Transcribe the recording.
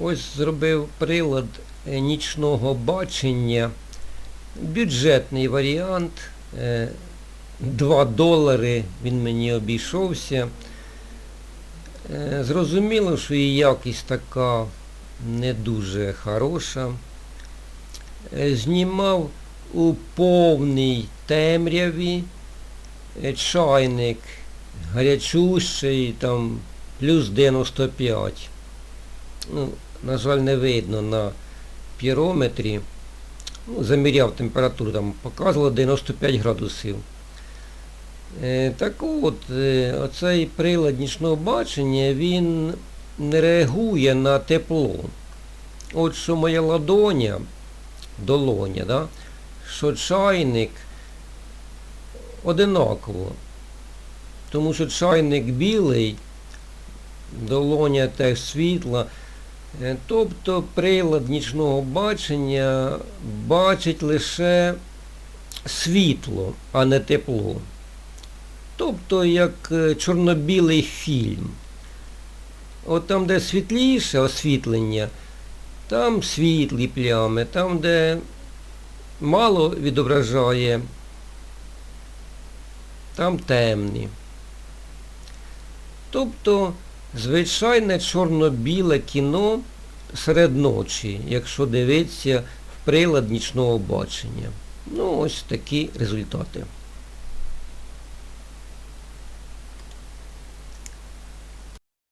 Ось зробив прилад е, нічного бачення. Бюджетний варіант. е, 2 долари він мені обійшовся. Е, Зрозуміло, що і якість така не дуже хороша. Е, Знімав у повній темряві е, чайник гарячущий, там плюс 95. Ну, на жаль, не видно на пірометрі. Ну, заміряв температуру, там показувало 95 градусів. Е, так от, е, оцей прилад нічного бачення, він не реагує на тепло. От що моя ладоня, долоня, да, що чайник одинаково. Тому що чайник білий, долоня теж світла. Е, Тобто прилад нічного бачення бачить лише світло, а не тепло. Тобто як е, чорно-білий фільм. От там, де світліше освітлення, там світлі плями, там, де мало відображає, там темні. Тобто звичайне чорно-біле кіно серед ночі, якщо дивитися в прилад нічного бачення. Ну, ось такі результати.